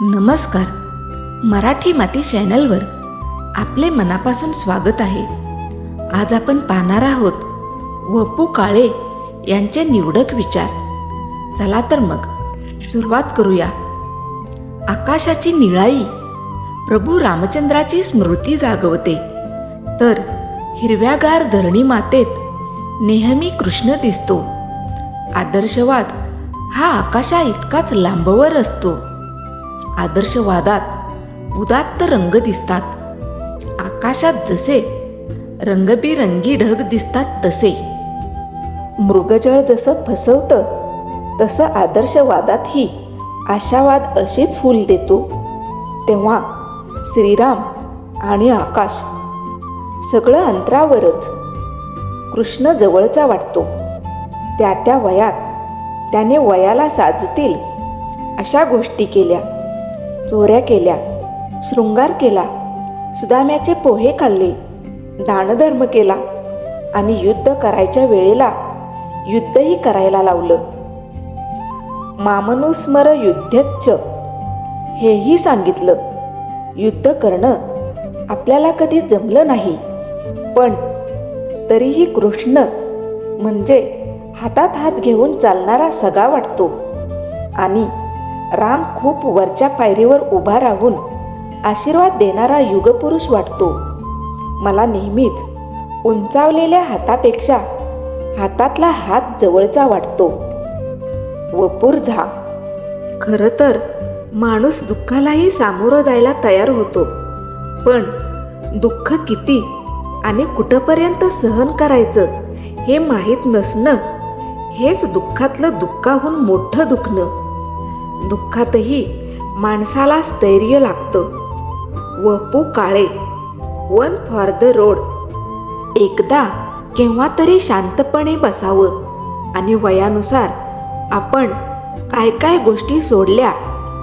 नमस्कार. मराठी माती चॅनलवर आपले मनापासून स्वागत आहे. आज आपण पाहणार आहोत वपू काळे यांचे निवडक विचार. चला तर मग सुरुवात करूया. आकाशाची निळाई प्रभू रामचंद्राची स्मृती जागवते. तर हिरव्यागार धरणी मातेत नेहमी कृष्ण दिसतो. आदर्शवाद हा आकाशा इतकाच लांबवर असतो. आदर्शवादात उदात्त रंग दिसतात. आकाशात जसे रंगबिरंगी ढग दिसतात तसे. मृगजळ जसं फसवतं तसं आदर्शवादातही आशावाद असेच फूल देतो. तेव्हा श्रीराम आणि आकाश सगळं अंतरावरच कृष्ण जवळचा वाटतो. त्या त्या वयात त्याने वयाला साजतील अशा गोष्टी केल्या. चोऱ्या केल्या शृंगार केला सुदाम्याचे पोहे खाल्ले दानधर्म केला आणि युद्ध करायच्या वेळेला युद्धही करायला लावलं. मामनुस्मर युद्धच हेही सांगितलं युद्ध करणं आपल्याला कधी जमलं नाही. पण तरीही कृष्ण म्हणजे हातात हात घेऊन चालणारा सगा वाटतो आणि राम खूप वरच्या पायरीवर उभा राहून आशीर्वाद देणारा युगपुरुष वाटतो. मला नेहमीच उंचावलेल्या हातापेक्षा हातातला हात जवळचा वाटतो. वपूर झा. खरं तर माणूस दुःखालाही सामोरं जायला तयार होतो. पण दुःख किती आणि कुठपर्यंत सहन करायचं हे माहीत नसणं हेच दुःखातलं दुःखाहून मोठं दुखणं. दुःखातही माणसाला स्थैर्य लागतं. Va Pu Kale one for the road. एकदा केव्हा तरी शांतपणे बसावं आणि वयानुसार आपण काय काय गोष्टी सोडल्या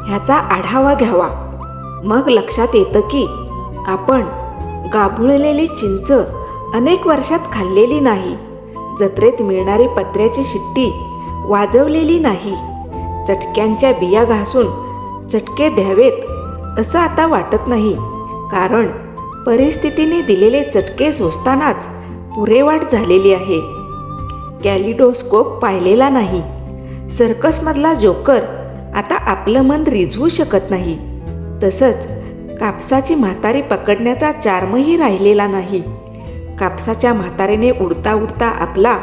ह्याचा आढावा घ्यावा. मग लक्षात येतं की आपण गाभुळलेली चिंच अनेक वर्षात खाल्लेली नाही. जत्रेत मिळणारी पत्र्याची शिट्टी वाजवलेली नाही. चटक्यांच्या बिया घासून चटके द्यावेत असं आता वाटत नाही. कारण परिस्थितीने दिलेले चटके सोसतानाच पुरेवाट झालेली आहे. कॅलिडोस्कोप पाहिलेला नाही. सर्कसमधला जोकर आता आपलं मन रिझवू शकत नाही. तसंच कापसाची म्हातारी पकडण्याचा चार्मही राहिलेला नाही. कापसाच्या म्हातारीने उडता उडता आपला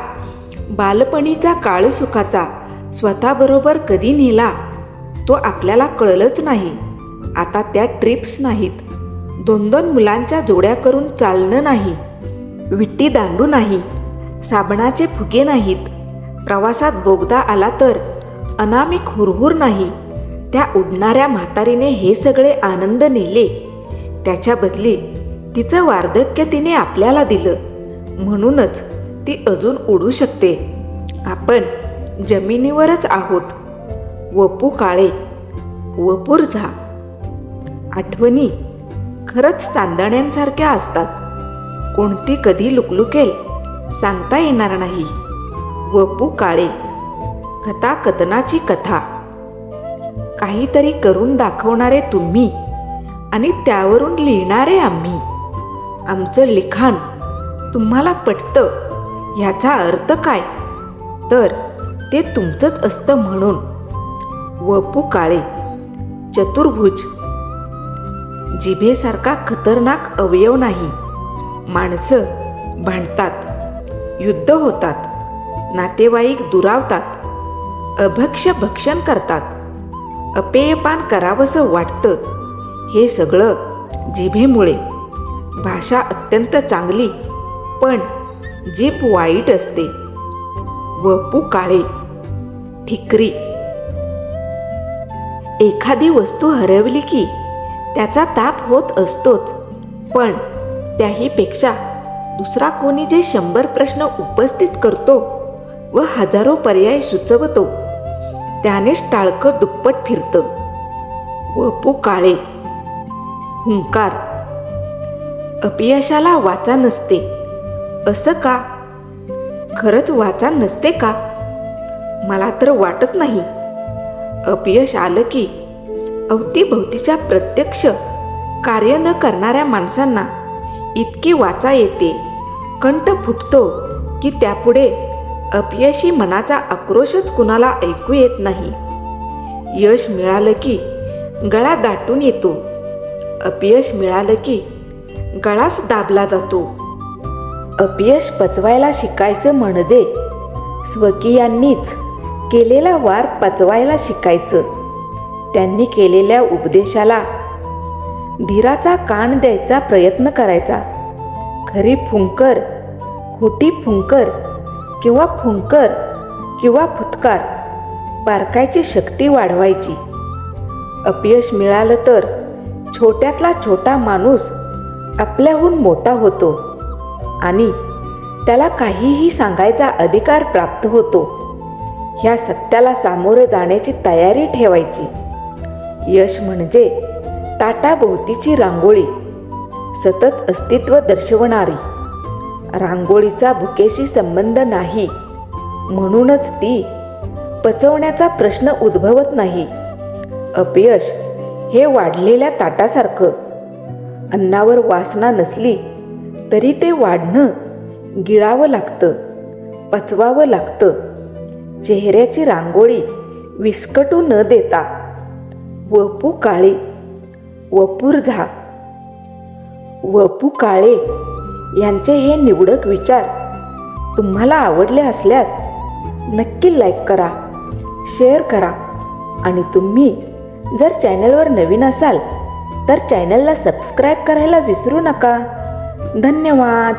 बालपणीचा काळसुखाचा स्वतःबरोबर कधी नेला तो आपल्याला कळलंच नाही. आता त्या ट्रिप्स नाहीत. दोन दोन मुलांच्या जोड्या करून चालणं नाही. विट्टी दांडू नाही. साबणाचे फुगे नाहीत. प्रवासात बोगदा आला तर अनामिक हुरहुर नाही. त्या उडणाऱ्या म्हातारीने हे सगळे आनंद नेले. त्याच्या बदली तिचं वार्धक्य तिने आपल्याला दिलं. म्हणूनच ती अजून उडू शकते. आपण जमिनीवरच आहोत. वपू काळे वपूर झा. आठवणी खरंच चांदण्यांसारख्या असतात. कोणती कधी लुकलुकेल सांगता येणार नाही. वपू काळे कथा कथनाची कथा. काहीतरी करून दाखवणारे तुम्ही आणि त्यावरून लिहिणारे आम्ही. आमचं लिखाण तुम्हाला पटतं ह्याचा अर्थ काय? तर ते तुमचंच असतं म्हणून. वपू काळे चतुर्भुज. जिभेसारखा खतरनाक अवयव नाही. माणसं भांडतात युद्ध होतात नातेवाईक दुरावतात अभक्ष भक्षण करतात. अपेयपान करावंसं वाटतं हे सगळं जिभेमुळे. भाषा अत्यंत चांगली पण जीप वाईट असते. वपू काळे ठिकरी. एखादी वस्तू हरवली की त्याचा ताप होत असतोच. पण त्याहीपेक्षा दुसरा कोणी जे शंभर प्रश्न उपस्थित करतो व हजारो पर्याय सुचवतो त्यानेच टाळकं दुप्पट फिरतं. वपू काळे. हुंकार. अपयशाला वाचा नसते. असं का? खरंच वाचा नसते का? मला तर वाटत नाही. अपयश आलं की अवतीभोवतीच्या प्रत्यक्ष कार्य न करणाऱ्या माणसांना इतकी वाचा येते. कंठ फुटतो की त्यापुढे अपयशी मनाचा आक्रोशच कुणाला ऐकू येत नाही. यश मिळालं की गळा दाटून येतो. अपयश मिळालं की गळाच दाबला जातो. अपयश पचवायला शिकायचं म्हणजे स्वकीयांनीच केलेला वार पचवायला शिकायचं. त्यांनी केलेल्या उपदेशाला धीराचा कान द्यायचा प्रयत्न करायचा. खरी फुंकर खोटी फुंकर किंवा फुंकर किंवा फुतकार पारकायची शक्ती वाढवायची. अपयश मिळालं तर छोट्यातला छोटा माणूस आपल्याहून मोठा होतो आणि त्याला काहीही सांगायचा अधिकार प्राप्त होतो. ह्या सत्याला सामोरं जाण्याची तयारी ठेवायची. यश म्हणजे ताटाभोवतीची रांगोळी. सतत अस्तित्व दर्शवणारी. रांगोळीचा भुकेशी संबंध नाही. म्हणूनच ती पचवण्याचा प्रश्न उद्भवत नाही. अपयश हे वाढलेल्या ताटासारखं. अन्नावर वासना नसली तरी ते वाढणं गिळावं लागतं पचवावं लागतं. चेहऱ्याची रांगोळी विस्कटू न देता. वपू काळे वपूर झा. वपू काळे यांचे हे निवडक विचार तुम्हाला आवडले असल्यास नक्की लाईक करा शेअर करा आणि तुम्ही जर चॅनलवर नवीन असाल तर चॅनलला सबस्क्राईब करायला विसरू नका. धन्यवाद.